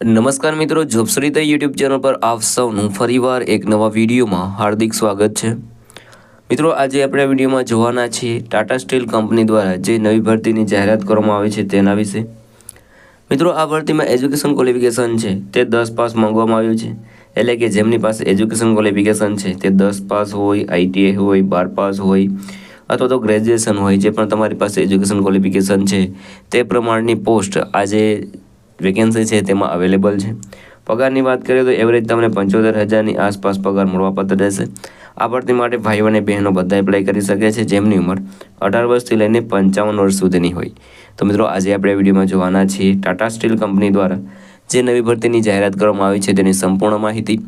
નમસ્કાર મિત્રો જોબશ્રીતા YouTube channel પર આપ સૌનું ફરીવાર એક નવા વિડીયોમાં હાર્દિક સ્વાગત છે. મિત્રો, આજે આપણે વિડીયોમાં જોવાના છીએ ટાટા સ્ટીલ કંપની દ્વારા જે નવી ભરતીની જાહેરાત કરવામાં આવી છે તેના વિશે. મિત્રો, આ ભરતીમાં એજ્યુકેશન ક્વોલિફિકેશન છે, તે દસ પાસ માંગવામાં આવ્યું છે. એટલે કે જેમની પાસે એજ્યુકેશન ક્વોલિફિકેશન છે, તે દસ પાસ હોય આઈટીઆઈ હોય, બાર પાસ હોય, અથવા તો ગ્રેજ્યુએશન હોય, જે પણ તમારી પાસે એજ્યુકેશન ક્વોલિફિકેશન છે, તે પ્રમાણની પોસ્ટ આજે વેકેન્સી છે, તેમાં અવેલેબલ છે. પગારની વાત કરીએ તો એવરેજ તમને પંચોતેર હજારની આસપાસ પગાર મળવાપાત્ર રહેશે. આ ભરતી માટે ભાઈઓ અને બહેનો બધા એપ્લાય કરી શકે છે, જેમની ઉંમર અઢાર વર્ષથી લઈને પંચાવન વર્ષ સુધીની હોય. તો મિત્રો, આજે આપણે વિડીયોમાં જોવાના છીએ ટાટા સ્ટીલ કંપની દ્વારા જે નવી ભરતીની જાહેરાત કરવામાં આવી છે, તેની સંપૂર્ણ માહિતી.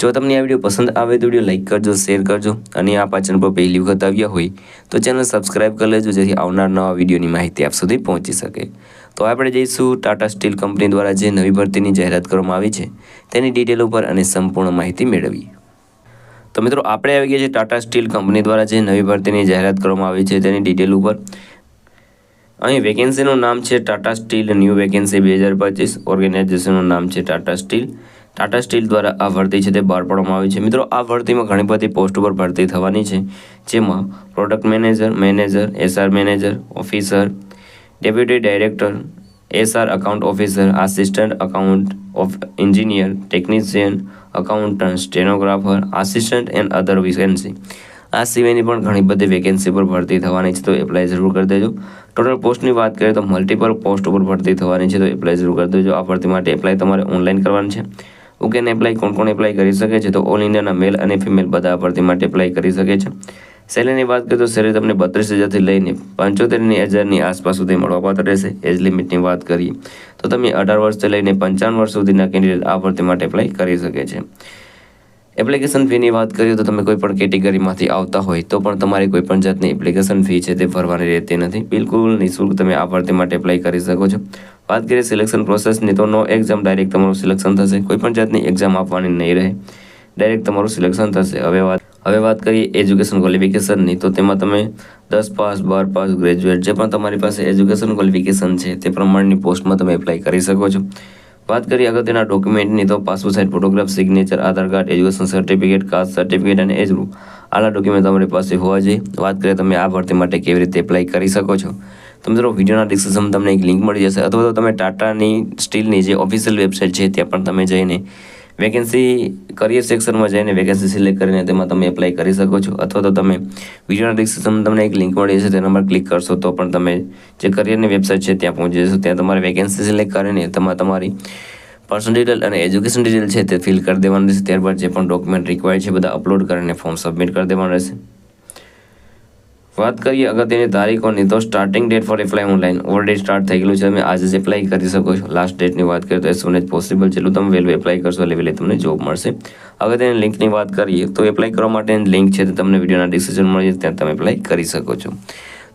જો તમને આ વીડિયો પસંદ આવે તો વીડિયો લાઇક કરજો, શેર કરજો અને આ પાચન પર પહેલી વખત આવ્યા હોય તો ચેનલ સબસ્ક્રાઈબ કરી લેજો, જેથી આવનાર નવા વિડીયોની માહિતી આપ સુધી પહોંચી શકે. તો આપણે જઈશું ટાટા સ્ટીલ કંપની દ્વારા જે નવી ભરતીની જાહેરાત કરવામાં આવી છે, તેની ડિટેલ ઉપર અને સંપૂર્ણ માહિતી મેળવી તો મિત્રો, આપણે આવી ગયા છે ટાટા સ્ટીલ કંપની દ્વારા જે નવી ભરતીની જાહેરાત કરવામાં આવી છે, તેની ડિટેલ ઉપર. અહીં વેકેન્સીનું નામ છે ટાટા સ્ટીલ ન્યૂ વેકેન્સી બે હજાર પચીસ. ઓર્ગેનાઇઝેશનનું નામ છે ટાટા સ્ટીલ ટાટા સ્ટીલ દ્વારા આ ભરતી છે તે બહાર પાડવામાં આવી છે. મિત્રો, આ ભરતીમાં ઘણી બધી પોસ્ટ ઉપર ભરતી થવાની છે, જેમાં product manager manager SR manager officer deputy director SR account officer assistant account of engineer technician accountant stenographer assistant and other vacancy આ સિવાયની પણ ઘણી બધી વેકેન્સી પર ભરતી થવાની છે, તો એપ્લાય જરૂર કરી દેજો. ટોટલ પોસ્ટની વાત કરીએ તો મલ્ટિપલ પોસ્ટ ઉપર ભરતી થવાની છે, તો એપ્લાય જરૂર કરી દેજો. આ ભરતી માટે એપ્લાય તમારે ઓનલાઈન કરવાની છે. ઓકે એપ્લાય કોણ કોણ એપ્લાય કરી શકે છે? તો ઓલ ઇન્ડિયાના મેલ અને ફિમેલ બધા ભરતી માટે એપ્લાય કરી શકે છે. સેલેરીની વાત કરીએ તો સેલેરી તમને બત્રીસ હજારથી લઈને પંચોતેરની હજારની આસપાસ સુધી મળવાપાત્ર રહેશે. એજ લિમિટની વાત કરીએ તો તમે અઢાર વર્ષથી લઈને પંચાવન વર્ષ સુધીના કેન્ડિડેટ આ ભરતી માટે એપ્લાય કરી શકે છે. એપ્લિકેશન ફીની વાત કરીએ તો તમે કોઈ પણ કેટેગરીમાંથી આવતા હોય તો પણ તમારી કોઈ પણ જાતની એપ્લિકેશન ફી છે તે ભરવાની રહેતી નથી. બિલકુલ નિઃશુલ્ક તમે આ ભરતી માટે એપ્લાય કરી શકો છો. વાત કરીએ સિલેક્શન પ્રોસેસની તો નો એક્ઝામ ડાયરેક્ટ તમારું સિલેક્શન થશે. કોઈ પણ જાતની એક્ઝામ આપવાની નહીં રહે. ડાયરેક્ટ તમારું સિલેક્શન થશે. હવે વાત હવે વાત કરીએ એજ્યુકેશન ક્વોલિફિકેશનની, તો તેમાં તમે દસ પાસ, બાર પાસ, ગ્રેજ્યુએટ જે પણ તમારી પાસે એજ્યુકેશન ક્વોલિફિકેશન છે તે પ્રમાણની પોસ્ટમાં તમે એપ્લાય કરી શકો છો. વાત કરીએ અગત્યના ડોક્યુમેન્ટની, તો passport size, photograph, signature, Aadhaar card, education certificate, caste certificate અને એજ ગ્રુપ આલા ડોક્યુમેન્ટ તમારી પાસે હોવા જોઈએ. વાત કરીએ તમે આ ભરતી માટે કેવી રીતે એપ્લાય કરી શકો છો. તો મિત્રો, વિડીયોના ડિસ્ક્રિપ્શનમાં તમને એક લિંક મળી જશે, અથવા તો તમે ટાટાની સ્ટીલની જે ઓફિશિયલ વેબસાઇટ છે, ત્યાં પણ તમે જઈને વેકેન્સી કરિયર સેક્શનમાં જઈને વેકેન્સી સિલેક્ટ કરીને તેમાં તમે એપ્લાય કરી શકો છો. અથવા તો તમે વિડીયોના ડિસ્ક્રિપ્શનમાં તમને એક લિંક મળી જશે, તેના પર ક્લિક કરશો તો પણ તમે જે કરિયરની વેબસાઇટ છે ત્યાં પહોંચી જશો. ત્યાં તમારે વેકેન્સી સિલેક્ટ કરીને તેમાં તમારી પર્સનલ ડિટેલ અને એજ્યુકેશન ડિટેલ છે તે ફિલ કરી દેવાનું રહેશે. ત્યારબાદ જે પણ ડોક્યુમેન્ટ રિક્વાયર્ડ છે બધા અપલોડ કરીને ફોર્મ સબમિટ કરી દેવાનું રહેશે. વાત કરીએ અગત્યની તારીખોની, તો starting date for apply online already start થઈ ગયેલું છે. તમે આજે જ એપ્લાય કરી શકો છો. લાસ્ટ ડેટની વાત કરીએ તો એઝ સુન એઝ પોસિબલ જેટલું તમે વહેલું એપ્લાય કરશો, એટલે વહેલી તમને જોબ મળશે. અગત્યની લિંકની વાત કરીએ, તો એપ્લાય કરવા માટેની લિંક છે તે તમને વિડીયોના ડિસ્ક્રિપ્શન મળી ત્યાં તમે એપ્લાય કરી શકો છો.